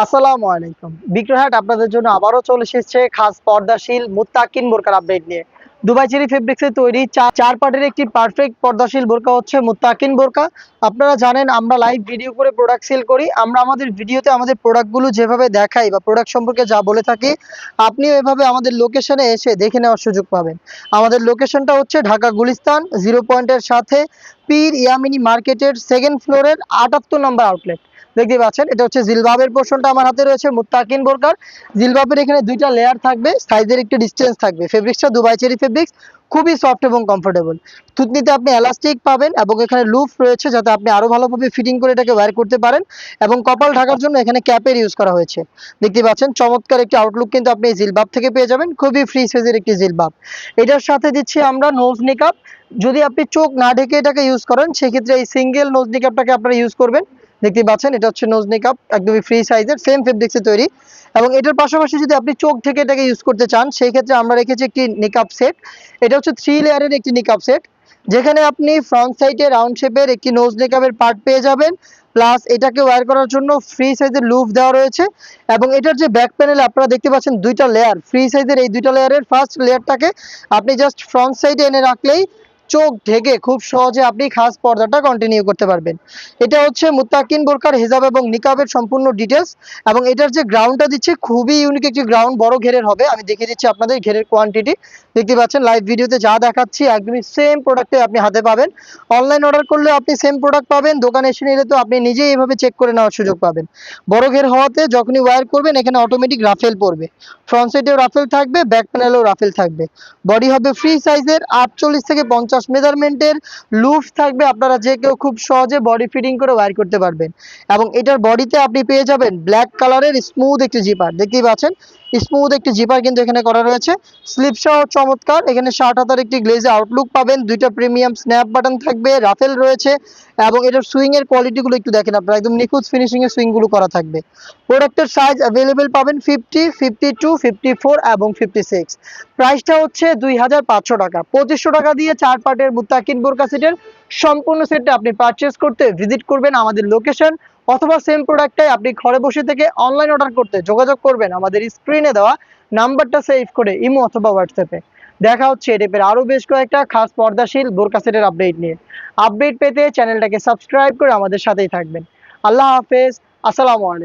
আসসালামু আলাইকুম। বিক্রয়হাট আপনাদের জন্য আবারও চলে এসেছে খাস পর্দাশীল মুত্তাকিন বোরকার আপডেট নিয়ে। দুবাই চেরি ফেব্রিক্সে তৈরি চার চার পার্টের একটি পারফেক্ট পর্দাশীল বোরকা হচ্ছে মুত্তাকিন বোরকা। আপনারা জানেন, আমরা লাইভ ভিডিও করে প্রোডাক্ট সেল করি। আমরা আমাদের ভিডিওতে আমাদের প্রোডাক্টগুলো যেভাবে দেখাই বা প্রোডাক্ট সম্পর্কে যা বলে থাকি, আপনিও এভাবে আমাদের লোকেশনে এসে দেখে নেওয়ার সুযোগ পাবেন। আমাদের লোকেশনটা হচ্ছে ঢাকা গুলিস্তান জিরো পয়েন্টের সাথে পীর ইয়ামিনী মার্কেটের সেকেন্ড ফ্লোরের আটাত্তর নম্বর আউটলেট দেখতে পাচ্ছেন, এটা হচ্ছে জিলবাবের পোর্শনটা আমার হাতে রয়েছে, মুত্তাকিন বোরকার। জিলবাবের এখানে দুইটা লেয়ার থাকবে সাইজের একটু ডিস্টেন্স থাকবে। ফেব্রিক্সটা দুবাই চেরি ফেব্রিক্স খুবই সফট এবং কমফোর্টেবল থুতনিতে আপনি এলাস্টিক পাবেন এবং এখানে লুফ রয়েছে যাতে আপনি আরও ভালোভাবে ফিটিং করে এটাকে ওয়্যার করতে পারেন এবং কপাল ঢাকার জন্য এখানে ক্যাপের ইউজ করা হয়েছে। দেখতে পাচ্ছেন, চমৎকার একটি আউটলুক কিন্তু আপনি এই জিলবাব থেকে পেয়ে যাবেন, খুবই ফ্রি সাইজের একটি জিলবাব। এটার সাথে দিচ্ছি আমরা নোজ নিকাপ যদি আপনি চোখ না ঢেকে এটাকে ইউজ করেন, সেক্ষেত্রে এই সিঙ্গেল নোজ নিকাপটাকে আপনারা ইউজ করবেন। দেখতে পাচ্ছেন, এটা হচ্ছে নোজ নিকাপ একদমই ফ্রি সাইজের সেম ফেব্রিক্সে তৈরি। এবং এটার পাশাপাশি যদি আপনি চোখ থেকে এটাকে ইউজ করতে চান, সেই ক্ষেত্রে আমরা রেখেছি একটি নিকাপ সেট এটা হচ্ছে থ্রি লেয়ারের একটি নিকাপ সেট যেখানে আপনি ফ্রন্ট সাইডে রাউন্ড শেপের একটি নোজ নিকাপের পার্ট পেয়ে যাবেন। প্লাস এটাকে ওয়্যার করার জন্য ফ্রি সাইজের লুফ দেওয়া রয়েছে। এবং এটার যে ব্যাক প্যানেল আপনারা দেখতে পাচ্ছেন দুইটা লেয়ার ফ্রি সাইজের এই দুইটা লেয়ারের ফার্স্ট লেয়ারটাকে আপনি জাস্ট ফ্রন্ট সাইডে এনে রাখলেই চোখ ঢেকে খুব সহজে আপনি খাস পর্দাটা কন্টিনিউ করতে পারবেন। এটা হচ্ছে মুত্তাকিন বোরকার হিজাব এবং নিকাবের সম্পূর্ণ ডিটেলস এবং এটার যে গ্রাউন্ডটা দিচ্ছে খুবই ইউনিক একটি গ্রাউন্ড বড় ঘেরের হবে। আমি দেখিয়ে দিচ্ছি আপনাদের ঘেরের কোয়ান্টিটি দেখতে পাচ্ছেন লাইভ ভিডিওতে যা দেখাচ্ছি, একদমই সেম প্রোডাক্টে আপনি হাতে পাবেন। অনলাইন অর্ডার করলে আপনি সেম প্রোডাক্ট পাবেন, দোকানে এসে নিলে তো আপনি নিজেই এভাবে চেক করে নেওয়ার সুযোগ পাবেন। বড় ঘের হওয়াতে যখনই ওয়্যার করবেন, এখানে অটোমেটিক রাফেল পড়বে। ফ্রন্ট সাইডেও রাফেল থাকবে ব্যাক প্যানেলেও রাফেল থাকবে। বডি হবে ফ্রি সাইজের আটচল্লিশ থেকে পঞ্চাশ মেজারমেন্টের লুফ থাকবে, আপনারা যে কেউ খুব সহজে বডি ফিটিং করে ওয়ার করতে পারবেন। এবং এটার বডিতে আপনি পেয়ে যাবেন ব্ল্যাক কালারের স্মুথ একটি জিপার দেখতেই পাচ্ছেন? স্মুথ একটি জিপার কিন্তু এখানে করা রয়েছে। স্লিপ সহ চমৎকার। এখানে ষাট হাতার একটি গ্লেজে আউটলুক পাবেন। দুইটা প্রিমিয়াম স্ন্যাপ বাটন থাকবে রাফেল রয়েছে এবং এটার সুইং এর কোয়ালিটিগুলো একটু দেখেন আপনারা। একদম নিখুঁত ফিনিশিং এর সুইংগুলো করা থাকবে। প্রোডাক্টের সাইজ অ্যাভেলেবেল পাবেন fifty fifty two fifty four এবং ফিফটি সিক্স প্রাইসটা হচ্ছে দুই হাজার পাঁচশো টাকা। পঁচিশশো টাকা দিয়ে চার পার্টের মুত্তাকিন বোরকা সেটের সম্পূর্ণ সেটটা আপনি পারচেস করতে ভিজিট করবেন আমাদের লোকেশন অথবা সেম প্রোডাক্টটাই আপনি ঘরে বসে থেকে অনলাইন অর্ডার করতে যোগাযোগ করবেন। আমাদের স্ক্রিনে দেওয়া নাম্বারটা সেভ করে ইমো অথবা হোয়াটসঅ্যাপে দেখা হচ্ছে এ টাইপের আরও বেশ কয়েকটা খাস পর্দাশীল বোরকাসেটের আপডেট নিয়ে। আপডেট পেতে চ্যানেলটাকে সাবস্ক্রাইব করে আমাদের সাথেই থাকবেন। আল্লাহ হাফেজ। আসসালামু আলাইকুম।